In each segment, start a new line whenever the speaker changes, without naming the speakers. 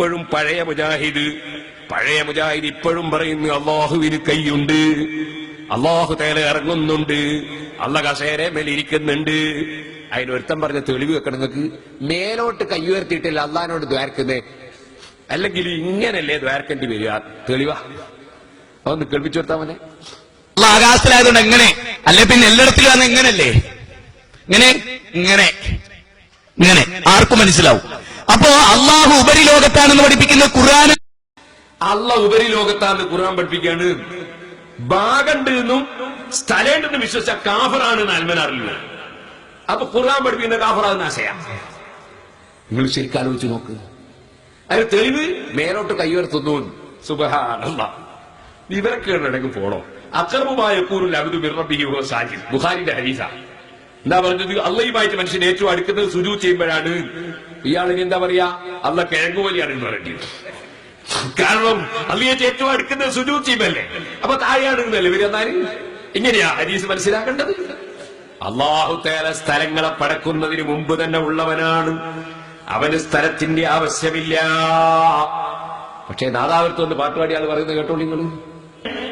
ഇപ്പോഴും പഴയ മുജാഹിദ് പഴയ മുജാഹിദ് ഇപ്പോഴും പറയുന്നു അള്ളാഹുവിന് കൈയുണ്ട്. അള്ളാഹു തേല ഇറങ്ങുന്നുണ്ട്. അള്ള കസേര മേലിരിക്കുന്നുണ്ട്. അതിനൊരുത്തം പറഞ്ഞ തെളിവ് വെക്കണം നിങ്ങൾക്ക്. മേലോട്ട് കൈ ഉയർത്തിയിട്ടില്ല അള്ളഹാനോട് ദ്വാരക്കുന്നേ? അല്ലെങ്കിൽ ഇങ്ങനല്ലേ ദ്വാരക്കേണ്ടി വരിക? തെളിവാ. അതൊന്ന് കേൾപ്പിച്ചു കൊടുത്താ മോനെ
ആകാശത്തിലായതുകൊണ്ട് എങ്ങനെ? അല്ലെ പിന്നെ എല്ലായിടത്തിലും അത് എങ്ങനല്ലേ? ഇങ്ങനെ? ഇങ്ങനെ. ഇങ്ങനെ. ആർക്കും മനസ്സിലാവും. അപ്പോ അള്ളാഹു ഉപരിലോകത്താണെന്ന് പഠിപ്പിക്കുന്ന ഖുർആൻ
അള്ള ഉപരിലോകത്താണ് ഖുർആൻ പഠിപ്പിക്കാണ്. ഭാഗണ്ട് എന്നും സ്ഥലമുണ്ടെന്ന് വിശ്വസിച്ച കാഫറാണ് അൽമനാറില്ല അപ്പൊ ഖുർആൻ പഠിപ്പിക്കുന്ന കാഫറാകുന്ന ആശയാ. നിങ്ങൾ ശരിക്കും ആലോചിച്ച് നോക്ക്. അതിന് തെളിവ് മേലോട്ട് കൈയുയർത്തുന്നു സുബഹാനല്ല. ഇവരൊക്കെ ഇടയ്ക്ക് പോണോ അക്രമമായ കൂറിൽ അബുദു വഹുവ സാജിദ്. ബുഖാരിന്റെ ഹരീസ എന്താ പറഞ്ഞത്? അള്ളയുമായിട്ട് മനുഷ്യൻ ഏറ്റവും അടുക്കുന്നത് സുജു ചെയ്യുമ്പോഴാണ്. ഇയാളിന് എന്താ പറയാ? അള്ള കിഴങ്ങുവലിയാണ് എന്ന് പറയേണ്ടത്. കാരണം അള്ളിയേറ്റ് ഏറ്റവും അടുക്കുന്ന സുജു ചെയ്യുമ്പല്ലേ അപ്പൊ താഴെയാണ് എന്നല്ലേ ഇവരെന്നാൽ ഇങ്ങനെയാ ഹരീസ് മനസ്സിലാക്കേണ്ടത്? അള്ളാഹു തേല സ്ഥലങ്ങളെ പടക്കുന്നതിന് മുമ്പ് തന്നെ ഉള്ളവനാണ്. അവന് സ്ഥലത്തിന്റെ ആവശ്യമില്ല. പക്ഷേ നാദാവൃത്തം ഒന്ന് പാട്ടുപാടിയാൾ പറയുന്നത് കേട്ടോ നിങ്ങൾ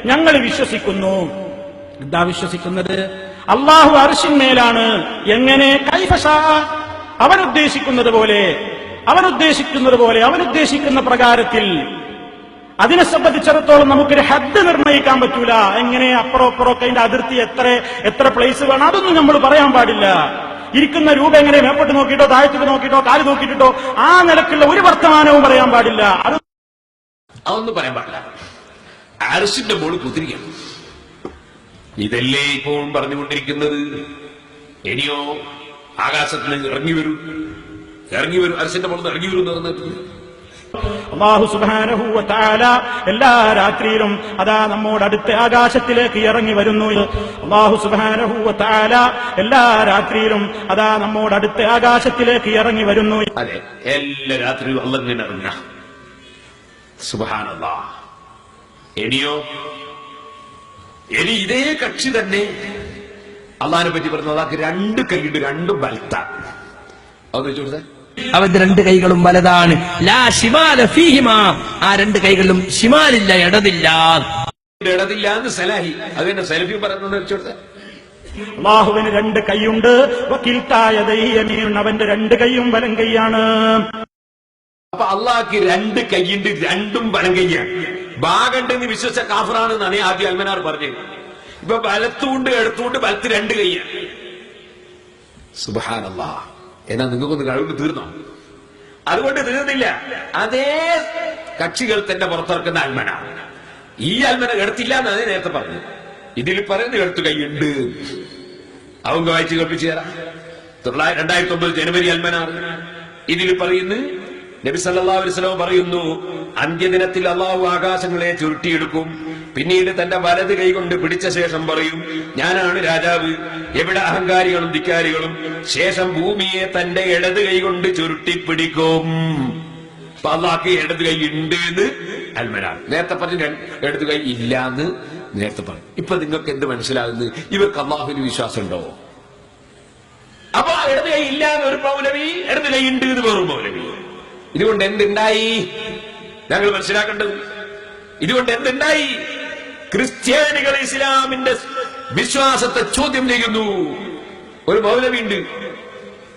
ഞങ്ങൾ വിശ്വസിക്കുന്നു. എന്താ വിശ്വസിക്കുന്നത്? അള്ളാഹു അർഷിന്മേലാണ് എങ്ങനെ? കൈഫഷ അവൻ ഉദ്ദേശിക്കുന്നത് പോലെ അവൻ ഉദ്ദേശിക്കുന്നത് പോലെ അവൻ ഉദ്ദേശിക്കുന്ന പ്രകാരത്തിൽ അതിനെ സംബന്ധിച്ചിടത്തോളം നമുക്കൊരു ഹദ് നിർണയിക്കാൻ പറ്റൂല. എങ്ങനെ അപ്പുറം അപ്പുറമൊക്കെ അതിന്റെ അതിർത്തി എത്ര എത്ര പ്ലേസ് വേണം അതൊന്നും നമ്മൾ പറയാൻ പാടില്ല. ഇരിക്കുന്ന രൂപ എങ്ങനെ മേപ്പോട്ട് നോക്കിയിട്ടോ താഴത്തേക്ക് നോക്കിയിട്ടോ കാൽ നോക്കിയിട്ടോ ആ നിലക്കുള്ള ഒരു വർത്തമാനവും പറയാൻ പാടില്ല. അത്
അതൊന്നും പറയാൻ പാടില്ല. ആർസിന്റെ മോൾ കുതിരിക്കണം. ഇതല്ലേ ഇപ്പോൾ പറഞ്ഞുകൊണ്ടിരിക്കുന്നത്? ഇനിയോ ആകാശത്തിൽ ഇറങ്ങി വരൂ. ഇറങ്ങി വരും. അരസിന്റെ മുകളിൽ ഇറങ്ങി വരും
അള്ളാഹു സുബാനഹു താല എല്ലാ രാത്രിയിലും അതാ നമ്മോട് അടുത്ത ആകാശത്തിലേക്ക് ഇറങ്ങി വരുന്നു. അള്ളാഹു സുബാനഹു താല എല്ലാ രാത്രിയിലും അതാ നമ്മോട് അടുത്ത ആകാശത്തിലേക്ക് ഇറങ്ങി വരുന്നു.
അതെ എല്ലാ രാത്രിയും അല്ല ഇങ്ങനെ ഇറങ്ങ സുബാനല്ല ഇനിയോ? ഇനി ഇതേ കക്ഷി തന്നെ അള്ളഹാനെ പറ്റി പറഞ്ഞത് അതാക്ക് രണ്ട് കൈയുണ്ട് രണ്ടും ബലത്താണ് അതെന്ന്
അവന്റെ രണ്ട് കൈകളും വലതാണ്. ലാ ഷിമാല ഫീഹിമ. ആ രണ്ട് കൈകളിലും ഷിമാലില്ല ഇടതില്ല.
ഇടതില്ല എന്ന് സലാഹി. അത് തന്നെ സെലഫി വെച്ചോട്ടെ
അള്ളാഹുവിന് രണ്ട് കൈയുണ്ട്. വക്കീൽത്തായ അവന്റെ രണ്ട് കൈയും വലം കൈയാണ്.
അപ്പൊ അള്ളാഹ്ക്ക് രണ്ട് കൈയുണ്ട് രണ്ടും വലം കൈയാണ്. ഭാഗണ്ടെന്ന് വിശ്വസിച്ച കാഫറാണെന്നാണ് ആദ്യം അൽമനാർ പറഞ്ഞത്. ഇപ്പൊ വലത്തുകൊണ്ട് എടുത്തുകൊണ്ട് വലത്ത് രണ്ട് കൈയ്യ സുബാനല്ല എന്നാ നിങ്ങൾക്കൊന്ന് കഴിവ് തീർന്നോ? അതുകൊണ്ട് തീർന്നില്ല. അതേ കക്ഷികൾ തന്നെ പുറത്തിറക്കുന്ന അൽമന. ഈ അൽമന എടുത്തില്ല എന്നാണ് നേരത്തെ പറഞ്ഞു. ഇതിൽ പറയുന്ന എടുത്തു കൈയുണ്ട്. അവങ്ക വായിച്ചു കേൾപ്പിച്ചു തരാം. തൊള്ളായിരത്തി രണ്ടായിരത്തി ഒമ്പത് ജനുവരി അൽമന ഇതിൽ പറയുന്നത് നബി അലൈഹി വസല്ലം പറയുന്നു അന്ത്യദിനത്തിൽ അള്ളാഹു ആകാശങ്ങളെ ചുരുട്ടിയെടുക്കും. പിന്നീട് തന്റെ വലത് കൈകൊണ്ട് പിടിച്ച ശേഷം പറയും ഞാനാണ് രാജാവ് എവിടെ അഹങ്കാരികളും ധിക്കാരികളും ശേഷം ഭൂമിയെ തന്റെ ഇടത് കൈകൊണ്ട് ചുരുട്ടിപ്പിടിക്കും. അപ്പൊ അള്ളാഹ്ക്ക് ഇടത് കൈ ഉണ്ട് എന്ന് അൽമനാർ നേരത്തെ പറഞ്ഞു ഇടത് കൈ ഇല്ല എന്ന് നേരത്തെ പറഞ്ഞു. ഇപ്പൊ നിങ്ങൾക്ക് എന്ത് മനസ്സിലാകുന്നു? ഇവർക്ക് അള്ളാഹുവിന് വിശ്വാസം ഉണ്ടോ അപ്പൊ ഇടത് കൈ ഇല്ല എന്ന് ഒരു പൗലവി ഇടത് കൈ ഉണ്ട് എന്ന് വേറൊരു മൗലവി. ഇതുകൊണ്ട് എന്തുണ്ടായി? ഞങ്ങൾ മനസ്സിലാക്കേണ്ടത് ഇതുകൊണ്ട് എന്തുണ്ടായി? ക്രിസ്ത്യാനികൾ ഇസ്ലാമിന്റെ വിശ്വാസത്തെ ചോദ്യം ചെയ്യുന്നു. ഒരു മൗലവി ഉണ്ട്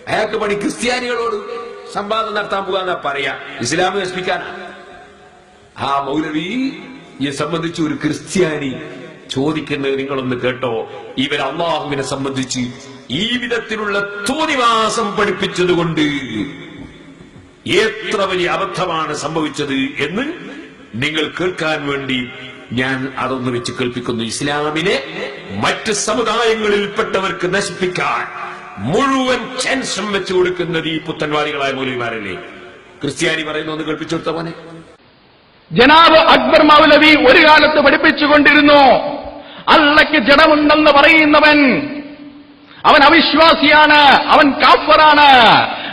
അയാൾക്ക് പണി ക്രിസ്ത്യാനികളോട് സംവാദം നടത്താൻ പോകാന്നാ പറയാ. ഇസ്ലാം നശിപ്പിക്കാനാ. ആ മൗലവിയെ സംബന്ധിച്ച് ഒരു ക്രിസ്ത്യാനി ചോദിക്കുന്നത് നിങ്ങളൊന്ന് കേട്ടോ. ഇവർ അള്ളാഹുവിനെ സംബന്ധിച്ച് ഈ വിധത്തിലുള്ള തോന്നിവാസം പഠിപ്പിച്ചതുകൊണ്ട് എത്ര വലിയ അബദ്ധമാണ് സംഭവിച്ചത് എന്ന് നിങ്ങൾ കേൾക്കാൻ വേണ്ടി ഞാൻ അതൊന്ന് വെച്ച് കേൾപ്പിക്കുന്നു. ഇസ്ലാമിനെ മറ്റ് സമുദായങ്ങളിൽപ്പെട്ടവർക്ക് നശിപ്പിക്കാൻ മുഴുവൻ ചാൻസും വെച്ചു കൊടുക്കുന്നത് ഈ പുത്തൻവാദികളായ മൂലിമാരല്ലേ ക്രിസ്ത്യാനി പറയുന്നു ഒന്ന് കേൾപ്പിച്ചു കൊടുത്ത
ജനാബ് അക്ബർ മൗലവി ഒരു കാലത്ത് പഠിപ്പിച്ചുകൊണ്ടിരുന്നു അള്ളയ്ക്ക് ജഡമുണ്ടെന്ന് പറയുന്നവൻ അവൻ അവിശ്വാസിയാണ് അവൻ കാഫറാണ്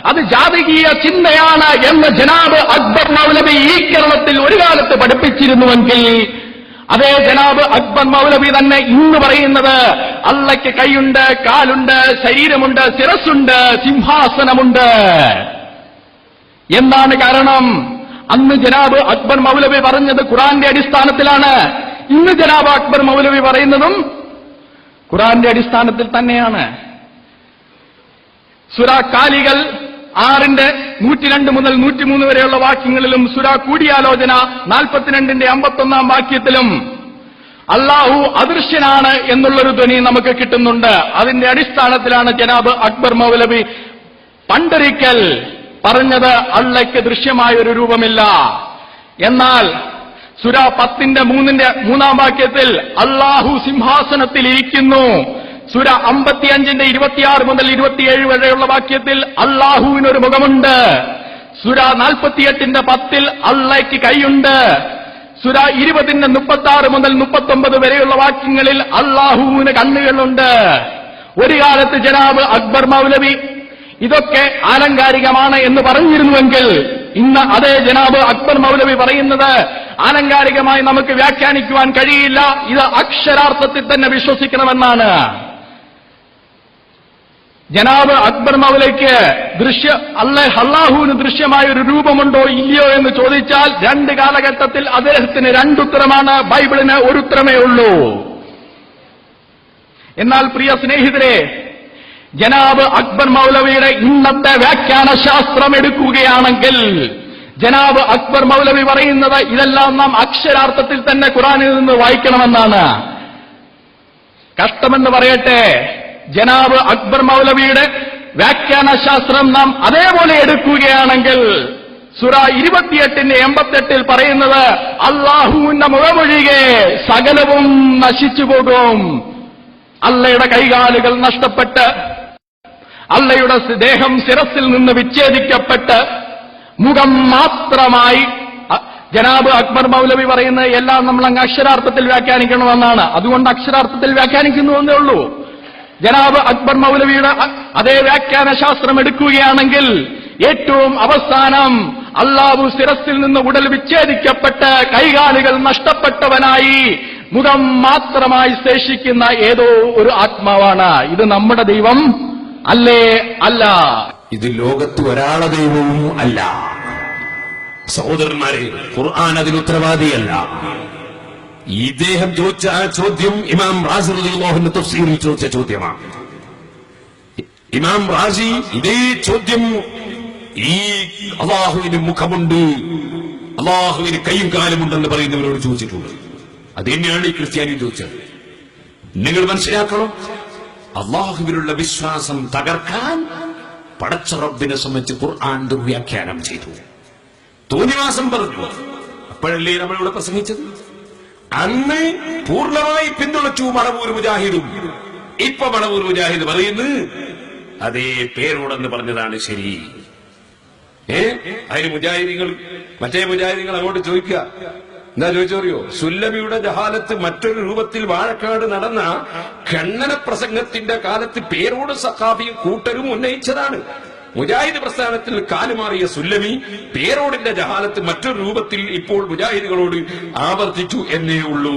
അത് ജാതകീയ ചിന്തയാണ് എന്ന് ജനാബ് അക്ബർ മൗലവി ഈ കേരളത്തിൽ ഒരു കാലത്ത് പഠിപ്പിച്ചിരുന്നുവെങ്കിൽ അതേ ജനാബ് അക്ബർ മൗലവി തന്നെ ഇന്ന് പറയുന്നത് അള്ളയ്ക്ക് കൈയുണ്ട് കാലുണ്ട് ശരീരമുണ്ട് ശിരസ്സുണ്ട് സിംഹാസനമുണ്ട്. എന്താണ് കാരണം? അന്ന് ജനാബ് അക്ബർ മൗലവി പറഞ്ഞത് ഖുറാന്റെ അടിസ്ഥാനത്തിലാണ്. ഇന്ന് ജനാബ് അക്ബർ മൗലവി പറയുന്നതും ഖുറാന്റെ അടിസ്ഥാനത്തിൽ തന്നെയാണ്. സുരാക്കാലികൾ കാലികൾ ആറിന്റെ നൂറ്റിരണ്ട് മുതൽ നൂറ്റിമൂന്ന് വരെയുള്ള വാക്യങ്ങളിലും സുര കൂടിയാലോചന നാൽപ്പത്തിരണ്ടിന്റെ അമ്പത്തൊന്നാം വാക്യത്തിലും അള്ളാഹു അദൃശ്യനാണ് എന്നുള്ളൊരു ധ്വനി നമുക്ക് കിട്ടുന്നുണ്ട്. അതിന്റെ അടിസ്ഥാനത്തിലാണ് ജനാബ് അക്ബർ മൗലവി പണ്ടൊരിക്കൽ പറഞ്ഞത് അള്ളയ്ക്ക് ദൃശ്യമായ ഒരു രൂപമില്ല. എന്നാൽ സുര പത്തിന്റെ മൂന്നിന്റെ മൂന്നാം വാക്യത്തിൽ അള്ളാഹു സിംഹാസനത്തിൽ ഇരിക്കുന്നു സുര അമ്പത്തിയഞ്ചിന്റെ ഇരുപത്തിയാറ് മുതൽ ഇരുപത്തിയേഴ് വരെയുള്ള വാക്യത്തിൽ അള്ളാഹുവിനൊരു മുഖമുണ്ട്. സുര നാൽപ്പത്തിയെട്ടിന്റെ പത്തിൽ അള്ളയ്ക്ക് കൈയുണ്ട്. സുര ഇരുപതിന്റെ മുപ്പത്തി ആറ് മുതൽ മുപ്പത്തൊമ്പത് വരെയുള്ള വാക്യങ്ങളിൽ അള്ളാഹുവിന് കണ്ണുകളുണ്ട്. ഒരു കാലത്ത് ജനാബ് അക്ബർ മൗലവി ഇതൊക്കെ ആലങ്കാരികമാണ് എന്ന് പറഞ്ഞിരുന്നുവെങ്കിൽ ഇന്ന് അതേ ജനാബ് അക്ബർ മൗലവി പറയുന്നത് ആലങ്കാരികമായി നമുക്ക് വ്യാഖ്യാനിക്കുവാൻ കഴിയില്ല. ഇത് അക്ഷരാർത്ഥത്തിൽ തന്നെ വിശ്വസിക്കണമെന്നാണ്. ജനാബ് അക്ബർ മൗലയ്ക്ക് ദൃശ്യ അല്ല അള്ളാഹുവിന് ദൃശ്യമായ ഒരു രൂപമുണ്ടോ ഇല്ലയോ എന്ന് ചോദിച്ചാൽ രണ്ട് കാലഘട്ടത്തിൽ അദ്ദേഹത്തിന് രണ്ടുത്തരമാണ് ബൈബിളിന് ഒരു ഉത്തരമേ ഉള്ളൂ. എന്നാൽ പ്രിയ സ്നേഹിതരെ ജനാബ് അക്ബർ മൗലവിയുടെ ഇന്നത്തെ വ്യാഖ്യാന ശാസ്ത്രം എടുക്കുകയാണെങ്കിൽ ജനാബ് അക്ബർ മൗലവി പറയുന്നത് ഇതെല്ലാം നാം അക്ഷരാർത്ഥത്തിൽ തന്നെ ഖുറാനിൽ നിന്ന് വായിക്കണമെന്നാണ്. കഷ്ടമെന്ന് പറയട്ടെ ജനാബ് അക്ബർ മൗലവിയുടെ വ്യാഖ്യാന ശാസ്ത്രം നാം അതേപോലെ എടുക്കുകയാണെങ്കിൽ സുറ ഇരുപത്തിയെട്ടിന്റെ എൺപത്തെട്ടിൽ പറയുന്നത് അള്ളാഹുവിന്റെ മുഖമൊഴികെ സകലവും നശിച്ചു പോകും. അല്ലയുടെ കൈകാലുകൾ നഷ്ടപ്പെട്ട് അല്ലയുടെ ദേഹം ശിരസിൽ നിന്ന് വിച്ഛേദിക്കപ്പെട്ട് മുഖം മാത്രമായി. ജനാബ് അക്ബർ മൗലവി പറയുന്നത് എല്ലാം നമ്മൾ അങ്ങ് അക്ഷരാർത്ഥത്തിൽ വ്യാഖ്യാനിക്കണമെന്നാണ്. അതുകൊണ്ട് അക്ഷരാർത്ഥത്തിൽ വ്യാഖ്യാനിക്കുന്നു എന്നേ ഉള്ളൂ. ജനാബ് അക്ബർ മൗലവിയുടെ അതേ വ്യാഖ്യാന ശാസ്ത്രം എടുക്കുകയാണെങ്കിൽ ഏറ്റവും അവസാനം അള്ളാഹു ശിരസിൽ നിന്ന് ഉടൽ വിച്ഛേദിക്കപ്പെട്ട് കൈകാലുകൾ നഷ്ടപ്പെട്ടവനായി മുഖം മാത്രമായി ശേഷിക്കുന്ന ഏതോ ഒരു ആത്മാവാണ്. ഇത് നമ്മുടെ ദൈവം അല്ലേ? അല്ല.
ഇത് ലോകത്ത് ഒരാളെ ദൈവവും അല്ല. സഹോദരന്മാരെ ഖുർആൻ അതിന് ഉത്തരവാദിയല്ല. ഇദ്ദേഹം ചോദിച്ച ആ ചോദ്യം ഇമാം റാസി റളിയല്ലാഹുവിന്റെ തഫ്സീറിൽ ചോദിച്ച ചോദ്യമാണ്. ഇമാം റാസി ഇതേ ചോദ്യം ഈ അള്ളാഹുവിന് മുഖമുണ്ട് അള്ളാഹുവിന് കൈയും കാലുമുണ്ടെന്ന് പറയുന്നവരോട് ചോദിച്ചിട്ടുണ്ട്. അത് തന്നെയാണ് ഈ ക്രിസ്ത്യാനി ചോദിച്ചത്. നിങ്ങൾ മനസ്സിലാക്കണം? അള്ളാഹുവിനുള്ള വിശ്വാസം തകർക്കാൻ പടച്ച റബ്ബിനെ സംബന്ധിച്ച് ഖുർആൻ ദുർവ്യാഖ്യാനം ചെയ്തു. തോന്നിവാസം പറഞ്ഞു. അപ്പോഴല്ലേ നമ്മളിവിടെ പ്രസംഗിച്ചത്? അന്ന് പൂർണമായി പിന്തുണച്ചു മണവൂർ മുജാഹിദും. ഇപ്പൊ മണവൂർ മുജാഹിദ് പറയുന്നു അതേ പേരോടെന്ന് പറഞ്ഞതാണ് ശരി. ഏ? അതിന് മുജാഹിദികൾ മറ്റേ മുജാഹിദികൾ അങ്ങോട്ട് ചോദിക്കുക. എന്താ ചോദിച്ചറിയോ? സുല്ലബിയുടെ ജഹാലത്ത് മറ്റൊരു രൂപത്തിൽ വാഴക്കാട് നടന്ന ഖണ്ഡന പ്രസംഗത്തിന്റെ കാലത്ത് പേരോട് സഖാബിയും കൂട്ടരും ഉന്നയിച്ചതാണ്. മുജാഹിദ് പ്രസ്ഥാനത്തിൽ കാലുമാറിയ സുല്ലമി പേരോടിന്റെ ജഹാലത്ത് മറ്റൊരു രൂപത്തിൽ ഇപ്പോൾ മുജാഹിദുകളോട് ആവർത്തിച്ചു എന്നേ ഉള്ളൂ.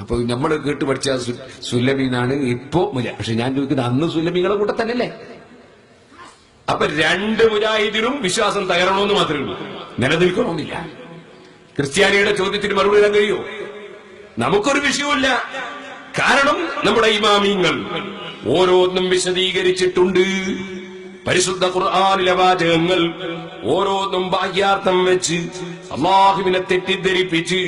അപ്പൊ നമ്മൾ കേട്ട് പഠിച്ച സുല്ലമി എന്നാണ് ഇപ്പോ പക്ഷെ ഞാൻ ചോദിക്കുന്നത് അന്ന് സുല്ലമികളെ കൂടെ തന്നെയല്ലേ? അപ്പൊ രണ്ട് മുജാഹിദിനും വിശ്വാസം തകരണമെന്ന് മാത്രമേ ഉള്ളൂ. നിലനിൽക്കണമെന്നില്ല. ക്രിസ്ത്യാനിയുടെ ചോദ്യത്തിന് മറുപടി തരാൻ കഴിയോ? നമുക്കൊരു വിഷയമില്ല കാരണം നമ്മുടെ ഇമാമിങ്ങൾ ഓരോന്നും വിശദീകരിച്ചിട്ടുണ്ട്. പരിശുദ്ധ ഖുർആാനിലെ വാചകങ്ങൾ ഓരോന്നും ബാഹ്യാർത്ഥം വെച്ച് അള്ളാഹുവിനെ തെറ്റിദ്ധരിപ്പിച്ച്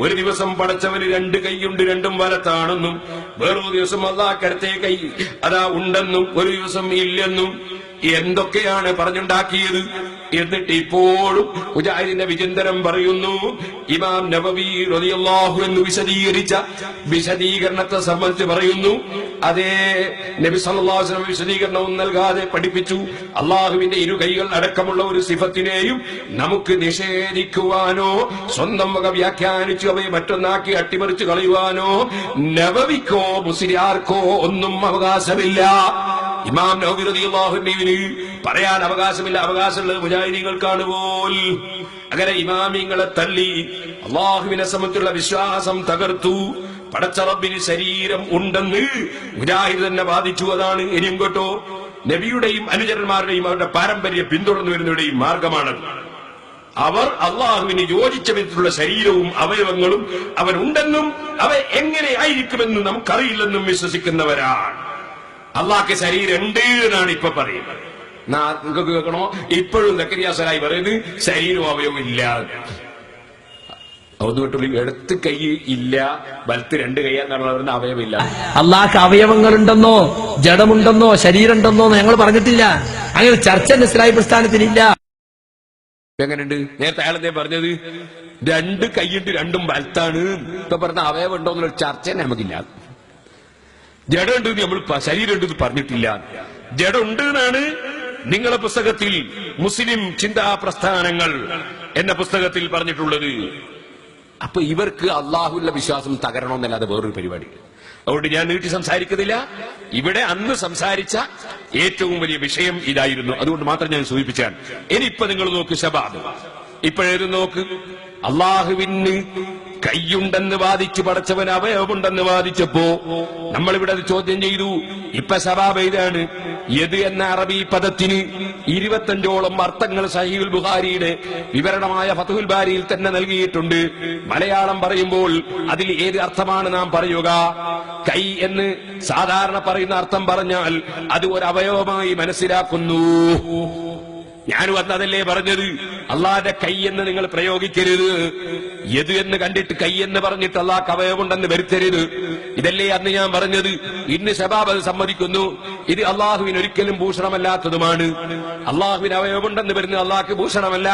ഒരു ദിവസം പടച്ചവന് രണ്ട് കൈയുണ്ട് രണ്ടും വലത്താണെന്നും വേറൊരു ദിവസം അള്ളാഹ്ക്കരത്തെ കൈ അതാ ഉണ്ടെന്നും ഒരു ദിവസം ഇല്ലെന്നും എന്തൊക്കെയാണ് പറഞ്ഞുണ്ടാക്കിയത്? എന്നിട്ട് ഇപ്പോഴും മുജാഹിദിന്റെ വിചിന്തനം പറയുന്നു. ഇമാം നബവി എന്ന് വിശദീകരിച്ച വിശദീകരണത്തെ സംബന്ധിച്ച് പറയുന്നു. അതേ നബി സല്ലാസ്ലം വിശദീകരണവും നൽകാതെ പഠിപ്പിച്ചു. അള്ളാഹുവിന്റെ ഇരു കൈകൾ അടക്കമുള്ള ഒരു സിഫത്തിനെയും നമുക്ക് നിഷേധിക്കുവാനോ സ്വന്തം വക വ്യാഖ്യാനിച്ചു അവയെ മറ്റൊന്നാക്കി അട്ടിമറിച്ചു കളയുവാനോ നബവിക്കോ മുസ്ലിയാർക്കോ ഒന്നും അവകാശമില്ല. ഇമാം നബി റളിയല്ലാഹുവിന് പറയാൻ അവകാശമില്ല. അവകാശമുള്ളത് മുജാഹിദീങ്ങൾക്കാണ് പോൽ. അങ്ങനെ ഇമാമിങ്ങളെ തള്ളി അള്ളാഹുവിനെ സംബന്ധിച്ചുള്ള വിശ്വാസം തകർത്തു. പടച്ചറബിന് ശരീരം ഉണ്ടെന്ന് മുജാഹിദ് തന്നെ വാദിച്ചു. അതാണ് ഇനിയും കേട്ടോ. നബിയുടെയും അനുചരന്മാരുടെയും അവരുടെ പാരമ്പര്യം പിന്തുടർന്നു വരുന്നവരുടെയും മാർഗമാണ് അവർ അള്ളാഹുവിന് യോജിച്ച വിധത്തിലുള്ള ശരീരവും അവയവങ്ങളും അവനുണ്ടെന്നും അവ എങ്ങനെ ആയിരിക്കുമെന്നും നമുക്കറിയില്ലെന്നും വിശ്വസിക്കുന്നവരാണ്. അള്ളാഹ്ക്ക് ശരീരം ഉണ്ട് എന്നാണ് ഇപ്പൊ പറയുന്നത്. നിങ്ങൾക്ക് കേൾക്കണോ? ഇപ്പോഴും ദക്കരിയാസരായി പറയുന്നത് ശരീരവും അവയവവും ഇല്ല. ഒന്ന് വിട്ടുള്ളി എടുത്ത് കൈ ഇല്ല. വലത്ത് രണ്ട് കൈ എന്നാണ് പറയുന്ന അവയവമില്ല
അള്ളാഹ്ക്ക് അവയവങ്ങളുണ്ടെന്നോ ജഡമുണ്ടെന്നോ ശരീരമുണ്ടെന്നോ ഞങ്ങൾ പറഞ്ഞിട്ടില്ല. അങ്ങനെ ചർച്ച ഇസ്ലാഹി പ്രസ്ഥാനത്തിനില്ല.
എങ്ങനെയുണ്ട്? നേരത്തെ അയാൾ എന്തേ പറഞ്ഞത്? രണ്ട് കൈയിട്ട് രണ്ടും വലത്താണ്. ഇപ്പൊ പറഞ്ഞ അവയവം ഉണ്ടോ എന്നുള്ള ചർച്ച നമുക്കില്ല. ജഡമുണ്ട് നമ്മൾ ശരീരമുണ്ട് പറഞ്ഞിട്ടില്ല. ജഡമുണ്ട് എന്നാണ് നിങ്ങളെ പുസ്തകത്തിൽ മുസ്ലിം ചിന്താ പ്രസ്ഥാനങ്ങൾ എന്ന പുസ്തകത്തിൽ പറഞ്ഞിട്ടുള്ളത്. അപ്പൊ ഇവർക്ക് അള്ളാഹുല്ല വിശ്വാസം തകരണമെന്നല്ലാതെ വേറൊരു പരിപാടി. അതുകൊണ്ട് ഞാൻ നീട്ടി സംസാരിക്കുന്നില്ല. ഇവിടെ അന്ന് സംസാരിച്ച ഏറ്റവും വലിയ വിഷയം ഇതായിരുന്നു. അതുകൊണ്ട് മാത്രം ഞാൻ സൂചിപ്പിച്ചാണ് ഇനിയിപ്പൊ നിങ്ങൾ നോക്ക് ശബാദ് ഇപ്പോഴേതും നോക്ക്? അള്ളാഹുവിന് കൈയുണ്ടെന്ന് വാദിച്ചു പടച്ചവൻ അവയവമുണ്ടെന്ന് വാദിച്ചപ്പോ നമ്മളിവിടെ ചോദ്യം ചെയ്തു. ഇപ്പൊ സവാബ് ഇതാണ് യത് എന്ന അറബി പദത്തിന് ഇരുപത്തഞ്ചോളം അർത്ഥങ്ങൾ സഹീൽ ബുഹാരിയുടെ വിവരണമായ ഫതുൽ ബാരിയിൽ തന്നെ നൽകിയിട്ടുണ്ട്. മലയാളം പറയുമ്പോൾ അതിൽ ഏത് അർത്ഥമാണ് നാം പറയുക? കൈ എന്ന് സാധാരണ പറയുന്ന അർത്ഥം പറഞ്ഞാൽ അത് ഒരു അവയവമായി മനസ്സിലാക്കുന്നു. ഞാൻ വന്നതല്ലേ പറഞ്ഞത്. അള്ളാന്റെ കൈ എന്ന് നിങ്ങൾ പ്രയോഗിക്കരുത്. എത് എന്ന് കണ്ടിട്ട് കൈ എന്ന് പറഞ്ഞിട്ട് അള്ളാഹ് അവയവുണ്ടെന്ന് വരുത്തരുത്. ഇതല്ലേ അന്ന് ഞാൻ പറഞ്ഞത്? ഇന്ന് ശബാബ് അത് സമ്മതിക്കുന്നു. ഇത് അള്ളാഹുവിന് ഒരിക്കലും ഭൂഷണമല്ലാത്തതുമാണ്. അള്ളാഹുവിന് അവയവമുണ്ടെന്ന് വരുന്നത് അള്ളാഹ്ക്ക് ഭൂഷണമല്ല.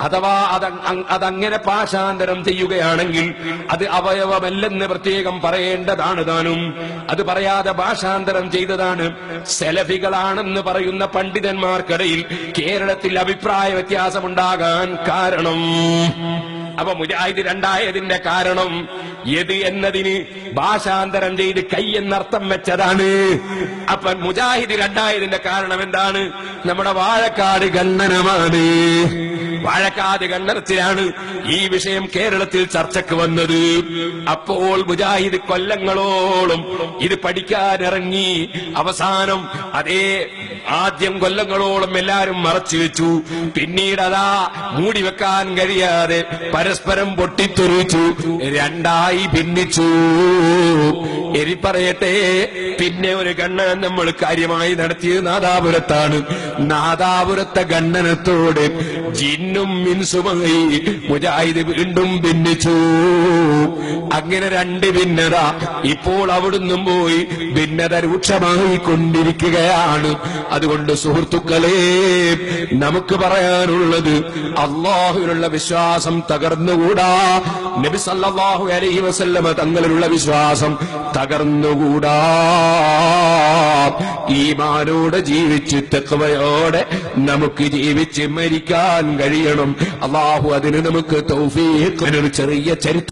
അഥവാ അത് അതങ്ങനെ പാശാന്തരം ചെയ്യുകയാണെങ്കിൽ അത് അവയവമല്ലെന്ന് പ്രത്യേകം പറയേണ്ടതാണ് താനും. അത് പറയാതെ ഭാഷാന്തരം ചെയ്തതാണ്. സെലഫികളാണെന്ന് പറയുന്ന പണ്ഡിതന്മാർക്കിടയിൽ കേരളത്തിൽ അഭിപ്രായ വ്യത്യാസമുണ്ടാകാൻ കാരണം. അപ്പൊ മുജാഹിദ് രണ്ടായതിന്റെ കാരണം എത് എന്നതിന് ഭാഷാന്തരം ചെയ്ത് കൈ എന്നർത്ഥം വെച്ചതാണ്. അപ്പൊ മുജാഹിദ് രണ്ടായതിന്റെ കാരണം എന്താണ്? നമ്മുടെ വാഴക്കാട് ഖണ്ഡനമാണ് വാഴക്കാട് ഖണ്ഡനത്തിലാണ് ഈ വിഷയം കേരളത്തിൽ ചർച്ചക്ക് വന്നത്. അപ്പോൾ മുജാഹിദ് കൊല്ലങ്ങളോളം ഇത് പഠിക്കാനിറങ്ങി അവസാനം അതേ ആദ്യം കൊല്ലങ്ങളോളം എല്ലാരും മറച്ചു വെച്ചു. പിന്നീട് അതാ മൂടി വെക്കാൻ കഴിയാതെ പരസ്പരം പൊട്ടിത്തെറിച്ചു. രണ്ടായി ഭിന്നിച്ചു. എരി പറയട്ടെ പിന്നെ ഒരു ഗണ്ണനം നമ്മൾ കാര്യമായി നടത്തിയത് നാദാപുരത്താണ്. നാദാപുരത്തെ ഗണ്ണനത്തോട് ജിന്നും മിൻസുമായി മുജാഹിദ് വീണ്ടും ഭിന്നിച്ചു. അങ്ങനെ രണ്ട് ഭിന്നത ഇപ്പോൾ അവിടുന്ന് പോയി ഭിന്നത രൂക്ഷമായി കൊണ്ടിരിക്കുകയാണ് അതുകൊണ്ട് സുഹൃത്തുക്കളെ നമുക്ക് പറയാനുള്ളത് അള്ളാഹുവിനുള്ള വിശ്വാസം തകർന്നുകൂടാ. നബി സല്ലാഹു അലൈഹി വസല്ലമ തങ്ങളിലുള്ള വിശ്വാസം തകർന്നുകൂടാ. ഈമാനോടെ ജീവിച്ച് തെക്കുവയോടെ നമുക്ക് ജീവിച്ച് മരിക്കാൻ കഴിയണം അള്ളാഹു അതിന് നമുക്ക് തൗഫീഖ്. ഒരു ചെറിയ ചരിത്രം